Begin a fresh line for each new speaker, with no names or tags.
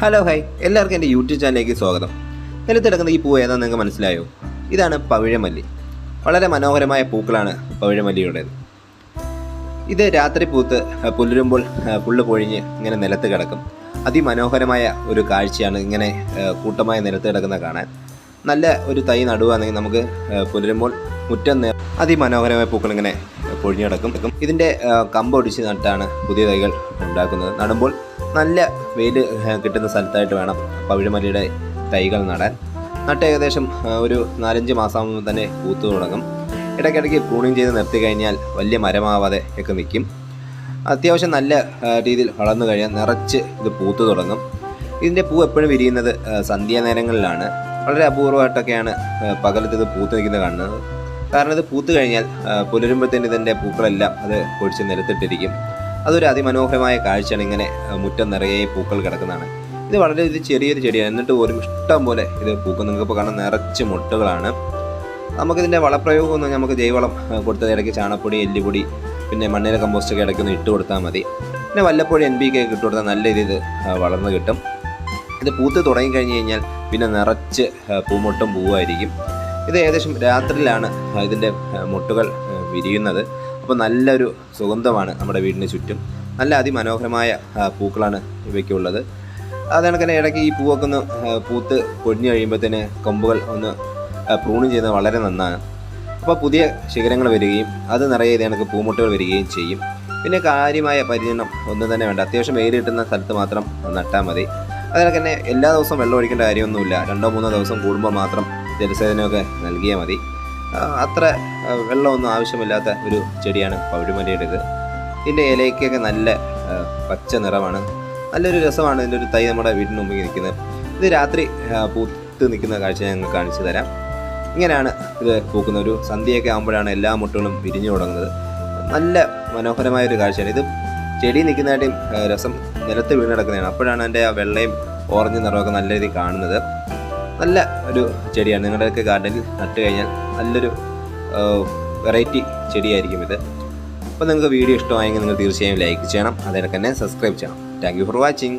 Hello high എല്ലാവർക്കും എന്റെ YouTube ചാനലിലേക്ക് സ്വാഗതം. നിലത്തിടക്കുന്ന ഈ പൂവ് ഏതാണെന്ന് നിങ്ങൾക്ക് മനസ്സിലായോ? ഇതാണ് പവിഴമല്ലി. വളരെ മനോഹരമായ പൂക്കളാണ് പവിഴമല്ലിയുടേത്. ഇത് രാത്രി പൂത്ത് പുലരുമ്പോൾ പുല്ല് പൊഴിഞ്ഞ് ഇങ്ങനെ നിലത്ത് കിടക്കും. അതിമനോഹരമായ ഒരു കാഴ്ചയാണ് ഇങ്ങനെ കൂട്ടമായി നിലത്ത് കിടക്കുന്ന കാണാൻ. നല്ല ഒരു തൈ നടുവാണെങ്കിൽ നമുക്ക് പുലരുമ്പോൾ മുറ്റം നേ- അതിമനോഹരമായ പൂക്കൾ ഇങ്ങനെ പൊഴിഞ്ഞിടക്കും ഇതിന്റെ കമ്പൊടിച്ച് നട്ടാണ് പുതിയ തൈകൾ ഉണ്ടാക്കുന്നത്. നടുമ്പോൾ നല്ല വെയിൽ കിട്ടുന്ന സ്ഥലത്തായിട്ട് വേണം പവിഴമല്ലിയുടെ തൈകൾ നടാൻ. നട്ട് ഏകദേശം ഒരു നാലഞ്ച് മാസമാകുമ്പോൾ തന്നെ പൂത്തു തുടങ്ങും. ഇടയ്ക്കിടയ്ക്ക് പ്രൂണിങ് ചെയ്ത് നിർത്തി കഴിഞ്ഞാൽ വലിയ മരമാവാതെ ഒക്കെ നിൽക്കും. അത്യാവശ്യം നല്ല രീതിയിൽ വളർന്നു കഴിഞ്ഞാൽ നിറച്ച് ഇത് പൂത്തു തുടങ്ങും. ഇതിന്റെ പൂ എപ്പോഴും വിരിയുന്നത് സന്ധ്യാനേരങ്ങളിലാണ്. വളരെ അപൂർവമായിട്ടൊക്കെയാണ് പകലത്തിത് പൂത്ത് നിൽക്കുന്നത് കാണുന്നത്. കാരണം ഇത് പൂത്ത് കഴിഞ്ഞാൽ പുലരുമ്പോഴത്തേന് ഇതിന്റെ പൂക്കളെല്ലാം അത് പൊടിച്ച് നിരത്തിട്ടിരിക്കും അതൊരു അതിമനോഹരമായ കാഴ്ചയാണ് ഇങ്ങനെ മുറ്റം നിറയെ പൂക്കൾ കിടക്കുന്നതാണ്. ഇത് വളരെ ഇത് ചെറിയൊരു ചെടിയാണ്. എന്നിട്ട് ഒരു ഇഷ്ടം പോലെ ഇത് പൂക്കും നിങ്ങൾക്ക് ഇപ്പോൾ കാണാൻ നിറച്ച് മുട്ടുകളാണ്. നമുക്കിതിന്റെ വളപ്രയോഗമൊന്നും നമുക്ക് ജൈവവളം ആ, കൊടുത്തത് ഇടയ്ക്ക് ചാണപ്പൊടി എല്ലുപൊടി പിന്നെ മണ്ണിര കമ്പോസ്റ്റൊക്കെ ഇടയ്ക്ക് ഒന്ന് ഇട്ട് കൊടുത്താൽ മതി. പിന്നെ വല്ലപ്പോഴും എൻ പി കെ ഇട്ട് കൊടുത്താൽ നല്ല രീതിയിൽ വളർന്നു കിട്ടും. ഇത് പൂത്ത് തുടങ്ങി കഴിഞ്ഞ് കഴിഞ്ഞാൽ പിന്നെ നിറച്ച് പൂമൊട്ടും പൂവായിരിക്കും. ഇത് ഏകദേശം രാത്രിയിലാണ് ഇതിന്റെ മുട്ടുകൾ വിരിയുന്നത്. അപ്പോൾ നല്ലൊരു സുഗന്ധമാണ് നമ്മുടെ വീടിന് ചുറ്റും. നല്ല അതിമനോഹരമായ പൂക്കളാണ് ഇവയ്ക്കുള്ളത്. അത് കണക്കിന് ഇടയ്ക്ക് ഈ പൂവൊക്കെ ഒന്ന് പൂത്ത് പൊടിഞ്ഞു കഴിയുമ്പോഴത്തേന് കൊമ്പുകൾ ഒന്ന് പ്രൂണും ചെയ്യുന്നത് വളരെ നന്നാണ്. അപ്പോൾ പുതിയ ശിഖരങ്ങൾ വരികയും അത് നിറയെ ഇത് കണക്ക് പൂമുട്ടുകൾ വരികയും ചെയ്യും. പിന്നെ കാര്യമായ പരിചരണം ഒന്നും തന്നെ വേണ്ട. അത്യാവശ്യം വെയിൽ കിട്ടുന്ന സ്ഥലത്ത് മാത്രം നട്ടാൽ മതി. അതിനൊക്കെ തന്നെ എല്ലാ ദിവസവും വെള്ളം ഒഴിക്കേണ്ട കാര്യമൊന്നുമില്ല. രണ്ടോ മൂന്നോ ദിവസം കൂടുമ്പോൾ മാത്രം ജലസേചനമൊക്കെ നൽകിയാൽ മതി. അത്ര വെള്ളമൊന്നും ആവശ്യമില്ലാത്ത ഒരു ചെടിയാണ് പവിഴിമലയുടേത് ഇതിന്റെ ഇലയ്ക്കൊക്കെ നല്ല പച്ച നിറമാണ്. നല്ലൊരു രസമാണ് ഇതിന്റെ ഒരു തൈ നമ്മുടെ വീടിന് മുമ്പിൽ നിൽക്കുന്നത്. ഇത് രാത്രി പൂത്ത് നിൽക്കുന്ന കാഴ്ച ഞങ്ങൾ കാണിച്ചു തരാം. ഇങ്ങനെയാണ് ഇത് പൂക്കുന്ന ഒരു സന്ധ്യയൊക്കെ ആകുമ്പോഴാണ് എല്ലാ മുട്ടുകളും വിരിഞ്ഞു തുടങ്ങുന്നത്. നല്ല മനോഹരമായ ഒരു കാഴ്ചയാണ്. ഇത് ചെടി നിൽക്കുന്നതായിട്ടും രസം നിലത്ത് വീണ് കിടക്കുന്നതാണ്. അപ്പോഴാണ് എന്റെ ആ വെള്ളയും ഓറഞ്ച് നിറമൊക്കെ നല്ല രീതിയിൽ കാണുന്നത്. നല്ല ഒരു ചെടിയാണ്. നിങ്ങളുടെയൊക്കെ ഗാർഡനിൽ നട്ട് കഴിഞ്ഞാൽ നല്ലൊരു വെറൈറ്റി ചെടിയായിരിക്കും ഇത്. അപ്പോൾ നിങ്ങൾക്ക് വീഡിയോ ഇഷ്ടമായെങ്കിൽ നിങ്ങൾ തീർച്ചയായും ലൈക്ക് ചെയ്യണം. അതേപോലെ തന്നെ സബ്സ്ക്രൈബ് ചെയ്യണം. Thank for watching.